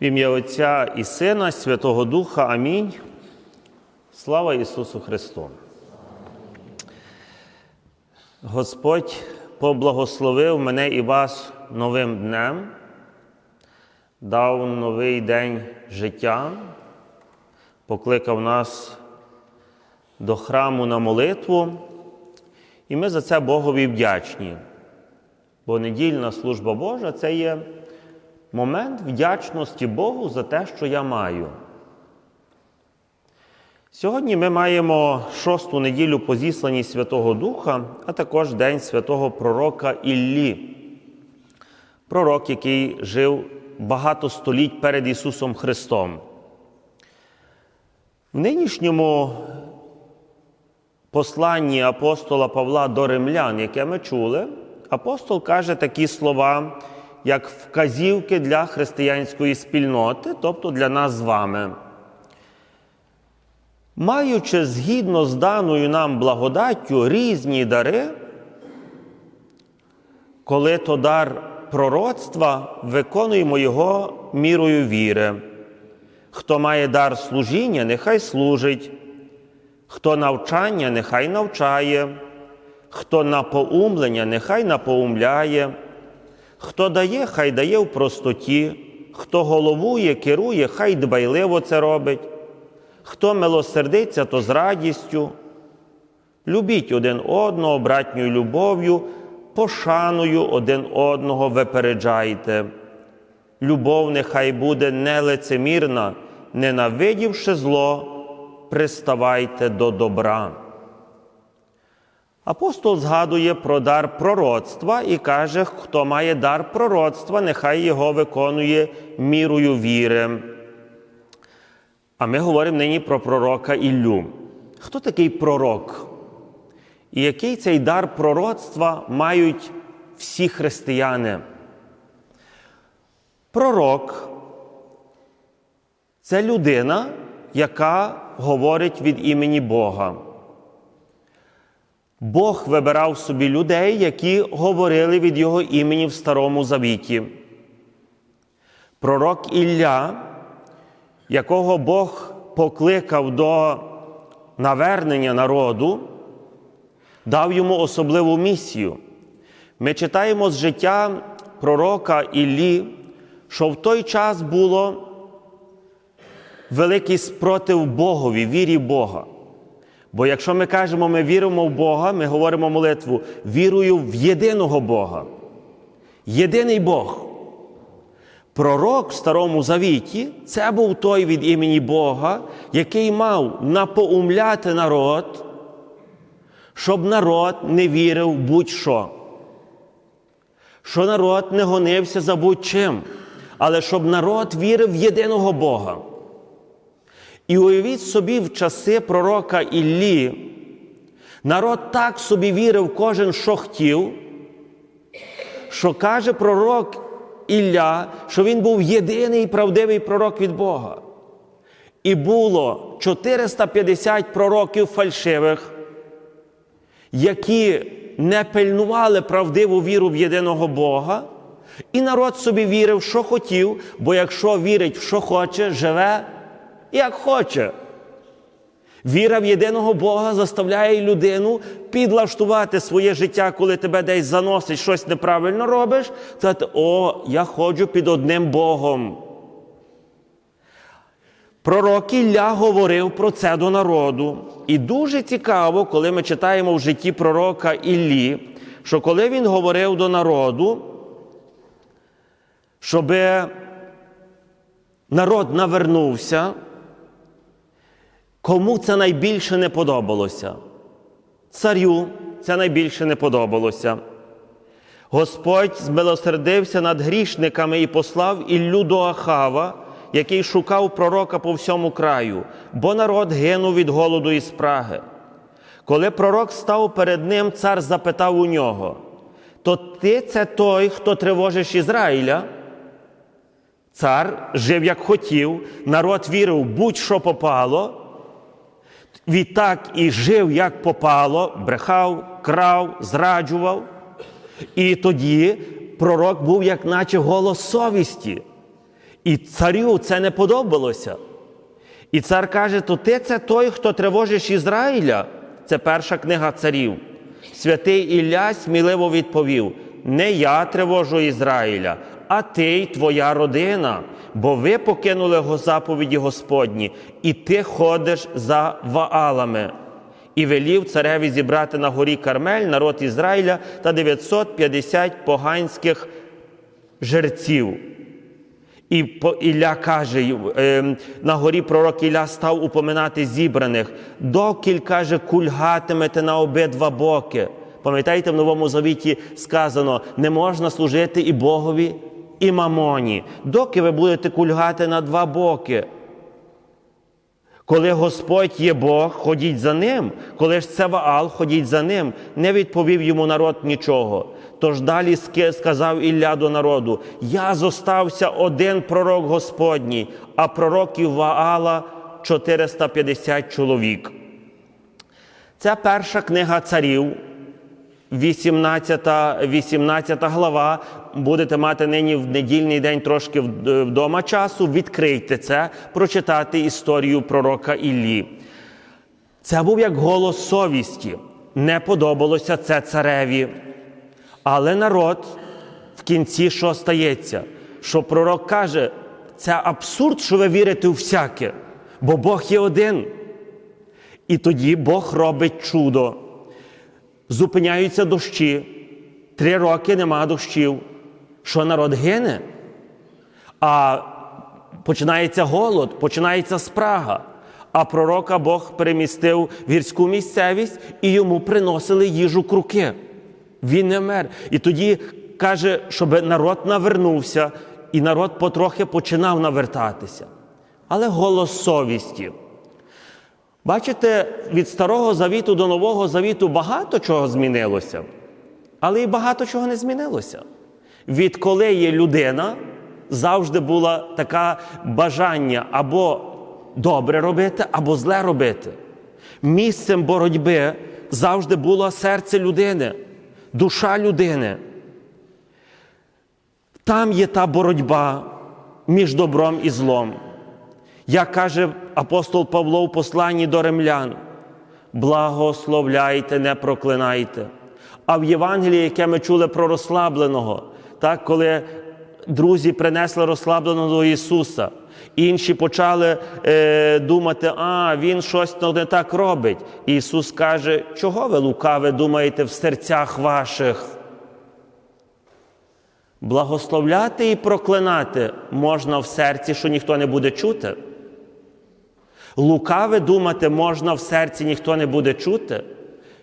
В ім'я Отця і Сина, Святого Духа. Амінь. Слава Ісусу Христу. Господь поблагословив мене і вас новим днем, дав новий день життя, покликав нас до храму на молитву, і ми за це Богові вдячні. Бо недільна служба Божа це є момент вдячності Богу за те, що я маю. Сьогодні ми маємо шосту неділю по зісланні Святого Духа, а також День святого пророка Іллі. Пророк, який жив багато століть перед Ісусом Христом. В нинішньому посланні апостола Павла до римлян, яке ми чули, апостол каже такі слова, як вказівки для християнської спільноти, тобто для нас з вами. Маючи згідно з даною нам благодаттю різні дари, коли то дар пророцтва, виконуємо його мірою віри. Хто має дар служіння, нехай служить, хто навчання, нехай навчає, хто напоумлення, нехай напоумляє, хто дає, хай дає в простоті, хто головує, керує, хай дбайливо це робить. Хто милосердиться, то з радістю. Любіть один одного, братньою любов'ю, пошаною один одного випереджайте. Любов нехай буде нелицемірна, ненавидівши зло, приставайте до добра. Апостол згадує про дар пророцтва і каже, хто має дар пророцтва, нехай його виконує мірою віри. А ми говоримо нині про пророка Іллю. Хто такий пророк? І який цей дар пророцтва мають всі християни? Пророк це людина, яка говорить від імені Бога. Бог вибирав собі людей, які говорили від Його імені в Старому Завіті. Пророк Ілля якого Бог покликав до навернення народу, дав йому особливу місію. Ми читаємо з життя пророка Іллі, що в той час було великий спротив Богові, вірі Бога. Бо якщо ми кажемо, ми віримо в Бога, ми говоримо молитву, вірую в єдиного Бога. Єдиний Бог. Пророк в Старому Завіті це був той від імені Бога, який мав напоумляти народ, щоб народ не вірив будь-що. Що народ не гонився за будь-чим, але щоб народ вірив в єдиного Бога. І уявіть собі, в часи пророка Іллі, народ так собі вірив кожен, що хотів, що каже пророк Ілля, що він був єдиний правдивий пророк від Бога. І було 450 пророків фальшивих, які не пильнували правдиву віру в єдиного Бога, і народ собі вірив, що хотів, бо якщо вірить в що хоче, живе як хоче. Віра в єдиного Бога заставляє людину підлаштувати своє життя, коли тебе десь заносить, щось неправильно робиш, сказати, о, я ходжу під одним Богом. Пророк Ілля говорив про це до народу. І дуже цікаво, коли ми читаємо в житті пророка Іллі, що коли він говорив до народу, щоб народ навернувся, Кому це найбільше не подобалося? Царю це найбільше не подобалося. Господь змилосердився над грішниками і послав Іллю до Ахава, який шукав пророка по всьому краю, бо народ гинув від голоду і спраги. Коли пророк став перед ним, цар запитав у нього: То ти це той, хто тривожиш Ізраїля? Цар жив як хотів, народ вірив, будь-що попало. Відтак і жив, як попало, брехав, крав, зраджував. І тоді пророк був, як наче голос совісті. І царю це не подобалося. І цар каже: то ти це той, хто тривожиш Ізраїля? Це перша книга царів. Святий Ілля сміливо відповів: Не я тривожу Ізраїля, а ти й твоя родина, бо ви покинули заповіді Господні, і ти ходиш за Ваалами. І велів цареві зібрати на горі Кармель народ Ізраїля та 950 поганських жерців. І Ілля каже, е, на горі пророк Ілля став упоминати зібраних, докіль каже, кульгатимете на обидва боки. Пам'ятаєте, в Новому Завіті сказано: не можна служити і Богові, і мамоні, доки ви будете кульгати на два боки. Коли Господь є Бог, ходіть за ним. Коли ж це Ваал, ходіть за ним. Не відповів йому народ нічого. Тож далі сказав Ілля до народу: Я зостався один пророк Господній, а пророків Ваала 450 чоловік. Це перша книга царів, 18, 18 глава. Будете мати нині в недільний день трошки вдома часу. Відкрийте це, прочитати історію пророка Іллі. Це був як голос совісті. Не подобалося це цареві. Але народ в кінці що стається? Що пророк каже, це абсурд, що ви вірите у всяке, бо Бог є один. І тоді Бог робить чудо. Зупиняються дощі. Три роки нема дощів. Що народ гине? А починається голод, починається спрага. А пророка Бог перемістив в гірську місцевість і йому приносили їжу круки. Він не мер. І тоді каже, щоб народ навернувся, і народ потрохи починав навертатися. Але голос совісті. Бачите, від Старого Завіту до Нового Завіту багато чого змінилося, але і багато чого не змінилося. Відколи є людина, завжди було таке бажання або добре робити, або зле робити. Місцем боротьби завжди було серце людини, душа людини. Там є та боротьба між добром і злом. Як каже апостол Павло в посланні до римлян, благословляйте, не проклинайте. А в Євангелії, яке ми чули про розслабленого, так, коли друзі принесли розслабленого до Ісуса, інші почали е, думати, а Він щось не так робить. І Ісус каже, чого ви лукаве думаєте в серцях ваших? Благословляти і проклинати можна в серці, що ніхто не буде чути. Лукаве думати можна в серці, ніхто не буде чути.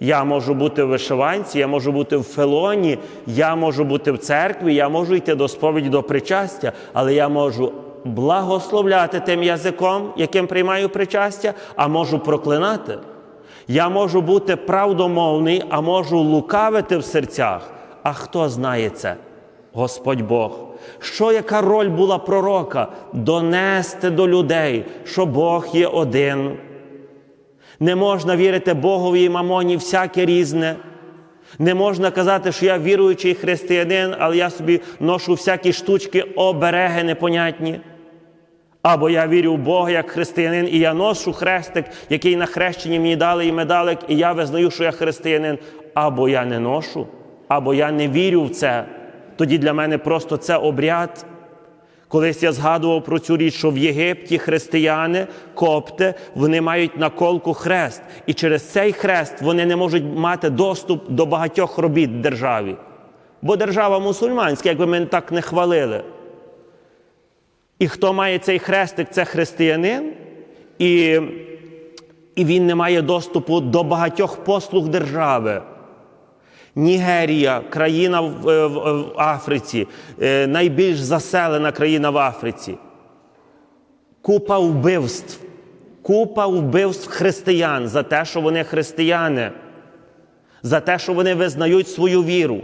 Я можу бути в вишиванці, я можу бути в фелоні, я можу бути в церкві, я можу йти до сповіді, до причастя, але я можу благословляти тим язиком, яким приймаю причастя, а можу проклинати. Я можу бути правдомовний, а можу лукавити в серцях. А хто знає це? Господь Бог. Що яка роль була пророка? Донести до людей, що Бог є один. Не можна вірити Богові і мамоні всяке різне. Не можна казати, що я віруючий християнин, але я собі ношу всякі штучки, обереги непонятні. Або я вірю в Бога як християнин, і я ношу хрестик, який на хрещенні мені дали і медалик, і я визнаю, що я християнин. Або я не ношу, або я не вірю в це. Тоді для мене просто це обряд. Колись я згадував про цю річ, що в Єгипті християни, копти, вони мають на колку хрест. І через цей хрест вони не можуть мати доступ до багатьох робіт державі. Бо держава мусульманська, якби ми так не хвалили. І хто має цей хрестик, це християнин, і, і він не має доступу до багатьох послуг держави. Нігерія, країна в, в, в Африці, е, найбільш заселена країна в Африці. Купа вбивств, купа вбивств християн за те, що вони християни, за те, що вони визнають свою віру.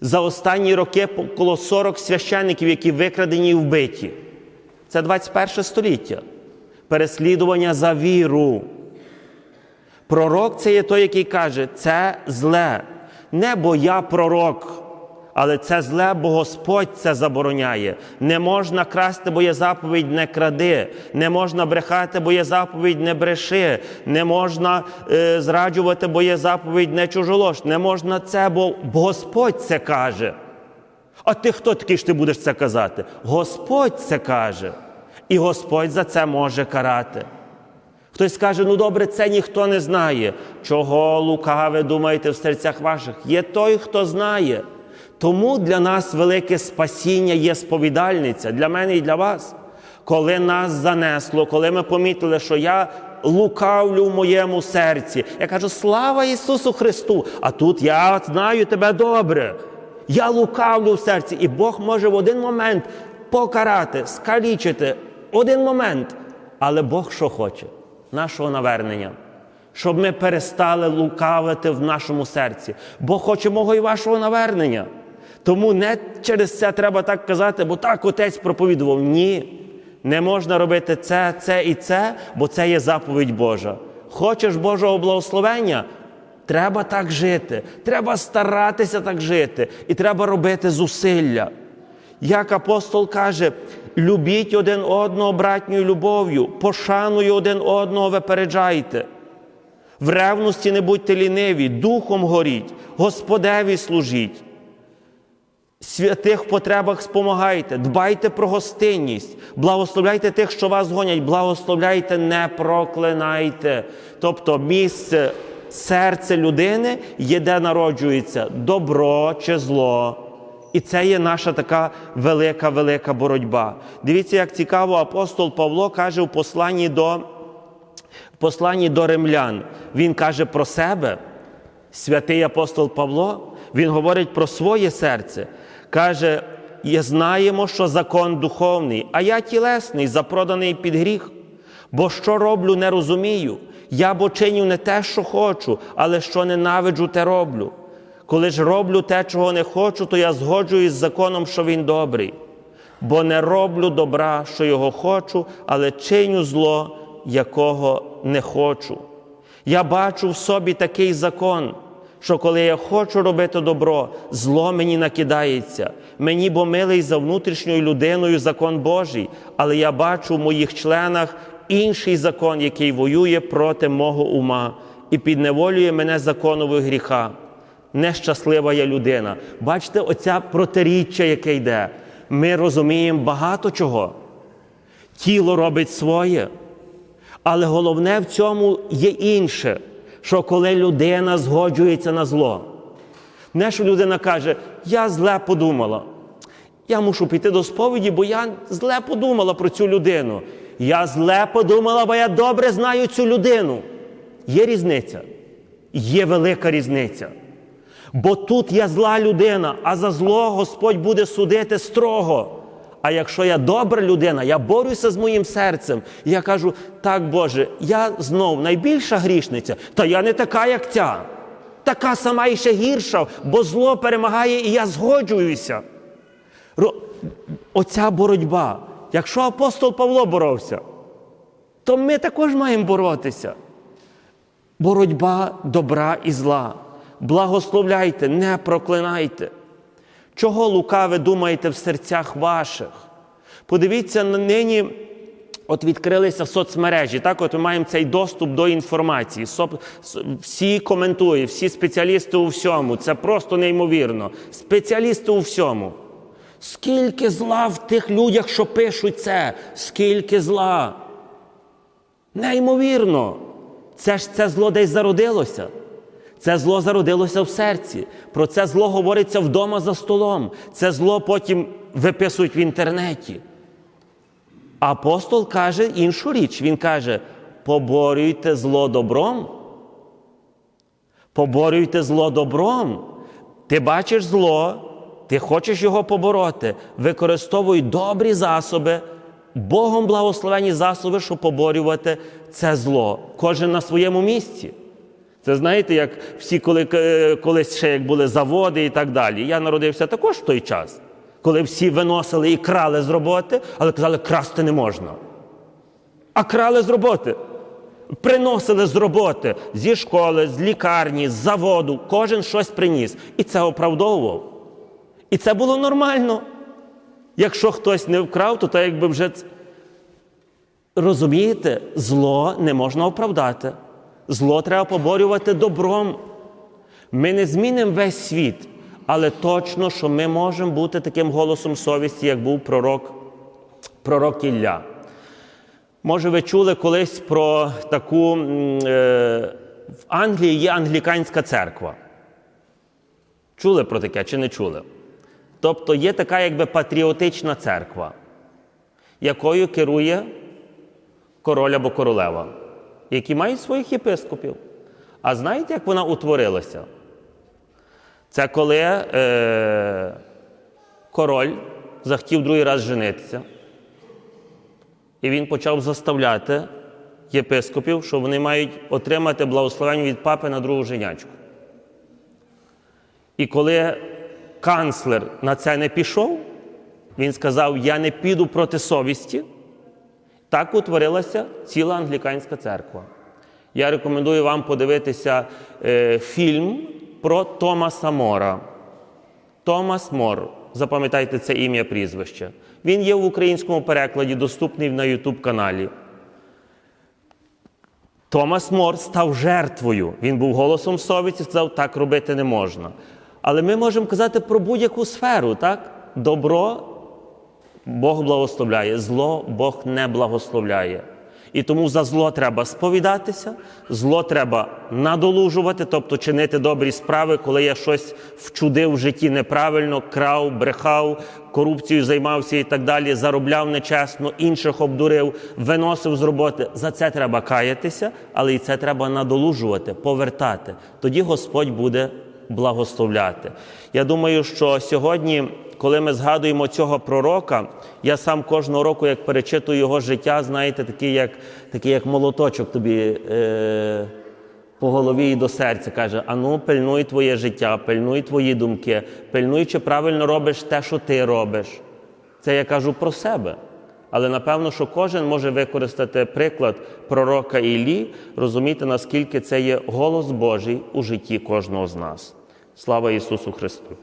За останні роки коло 40 священників, які викрадені і вбиті. Це 21 століття. Переслідування за віру. Пророк це є той, який каже, це зле. Не бо я пророк, Але це зле, бо Господь це забороняє. Не можна красти, бо є заповідь не кради. Не можна брехати, бо є заповідь не бреши. Не можна е, зраджувати, бо є заповідь не чужолож. Не можна це, бо Господь це каже. А ти хто такий ж ти будеш це казати? Господь це каже. І Господь за це може карати. Хтось скаже, ну добре, це ніхто не знає. Чого лукаве думаєте в серцях ваших? Є той, хто знає. Тому для нас велике спасіння є сповідальниця, для мене і для вас. Коли нас занесло, коли ми помітили, що я лукавлю в моєму серці, я кажу, слава Ісусу Христу! А тут я знаю тебе добре. Я лукавлю в серці, і Бог може в один момент покарати, скалічити, один момент. Але Бог що хоче? Нашого навернення. Щоб ми перестали лукавити в нашому серці. Бог хоче мого і вашого навернення. Тому не через це треба так казати, бо так отець проповідував. Ні. Не можна робити це, це і це, бо це є заповідь Божа. Хочеш Божого благословення? Треба так жити. Треба старатися так жити. І треба робити зусилля. Як апостол каже, любіть один одного братньою любов'ю, пошаною один одного випереджайте. В ревності не будьте ліниві, духом горіть, Господеві служіть. Святих потребах спомагайте, дбайте про гостинність, благословляйте тих, що вас гонять, благословляйте, не проклинайте. Тобто місце, серце людини є, де народжується добро чи зло. І це є наша така велика, велика боротьба. Дивіться, як цікаво, апостол Павло каже в посланні до, в посланні до римлян. Він каже про себе, святий апостол Павло, він говорить про своє серце. Каже, «І знаємо, що закон духовний, а я тілесний, запроданий під гріх. Бо що роблю, не розумію. Я бо чиню не те, що хочу, але що ненавиджу, те роблю. Коли ж роблю те, чого не хочу, то я згоджуюсь з законом, що він добрий. Бо не роблю добра, що його хочу, але чиню зло, якого не хочу. Я бачу в собі такий закон, що коли я хочу робити добро, зло мені накидається. Мені бо милий за внутрішньою людиною закон Божий, але я бачу в моїх членах інший закон, який воює проти мого ума і підневолює мене законовою гріха. Нещаслива я людина. Бачите, оця протиріччя, яке йде. Ми розуміємо багато чого. Тіло робить своє. Але головне в цьому є інше, що коли людина згоджується на зло. Не що людина каже, я зле подумала. Я мушу піти до сповіді, бо я зле подумала про цю людину. Я зле подумала, бо я добре знаю цю людину. Є різниця. Є велика різниця. Бо тут я зла людина, а за зло Господь буде судити строго. А якщо я добра людина, я борюся з моїм серцем. І я кажу, так, Боже, я знов найбільша грішниця, та я не така, як ця. Така сама і ще гірша, бо зло перемагає, і я згоджуюся. Оця боротьба. Якщо апостол Павло боровся, то ми також маємо боротися. Боротьба добра і зла. Благословляйте, не проклинайте. Чого лукаве думаєте в серцях ваших? Подивіться, на нині от відкрилися соцмережі. Так, от ми маємо цей доступ до інформації. Всі коментують, всі спеціалісти у всьому. Це просто неймовірно. Спеціалісти у всьому. Скільки зла в тих людях, що пишуть це, скільки зла. Неймовірно. Це ж це зло десь зародилося. Це зло зародилося в серці. Про це зло говориться вдома за столом. Це зло потім виписують в інтернеті. Апостол каже іншу річ. Він каже: поборюйте зло добром. Поборюйте зло добром. Ти бачиш зло, ти хочеш його побороти. Використовуй добрі засоби, Богом благословені засоби, щоб поборювати це зло. Кожен на своєму місці. Це знаєте, як всі, коли е, колись ще як були заводи і так далі. Я народився також в той час, коли всі виносили і крали з роботи, але казали, красти не можна. А крали з роботи. Приносили з роботи, зі школи, з лікарні, з заводу, кожен щось приніс. І це оправдовував. І це було нормально. Якщо хтось не вкрав, то так якби вже. Розумієте, зло не можна оправдати. Зло треба поборювати добром. Ми не змінимо весь світ, але точно, що ми можемо бути таким голосом совісті, як був пророк, пророк Ілля. Може, ви чули колись про таку е, в Англії є англіканська церква. Чули про таке чи не чули? Тобто є така якби патріотична церква, якою керує король або королева, які мають своїх єпископів. А знаєте, як вона утворилася? Це коли е, король захотів другий раз женитися, і він почав заставляти єпископів, що вони мають отримати благословення від папи на другу женячку. І коли канцлер на це не пішов, він сказав: Я не піду проти совісті. Так утворилася ціла англіканська церква. Я рекомендую вам подивитися е, фільм про Томаса Мора. Томас Мор. Запам'ятайте це ім'я прізвище. Він є в українському перекладі, доступний на YouTube каналі. Томас Мор став жертвою. Він був голосом совісті, сказав, так робити не можна. Але ми можемо казати про будь-яку сферу, так? Добро Бог благословляє, зло Бог не благословляє. І тому за зло треба сповідатися, зло треба надолужувати, тобто чинити добрі справи, коли я щось вчудив в житті неправильно, крав, брехав, корупцією займався і так далі, заробляв нечесно, інших обдурив, виносив з роботи. За це треба каятися, але і це треба надолужувати, повертати. Тоді Господь буде благословляти. Я думаю, що сьогодні, коли ми згадуємо цього пророка, я сам кожного року, як перечитую його життя, знаєте, такий як, такий як молоточок тобі е, по голові і до серця каже: ану, пильнуй твоє життя, пильнуй твої думки, пильнуй, чи правильно робиш те, що ти робиш. Це я кажу про себе. Але напевно, що кожен може використати приклад пророка Іллі, розуміти, наскільки це є голос Божий у житті кожного з нас. Слава Ісусу Христу!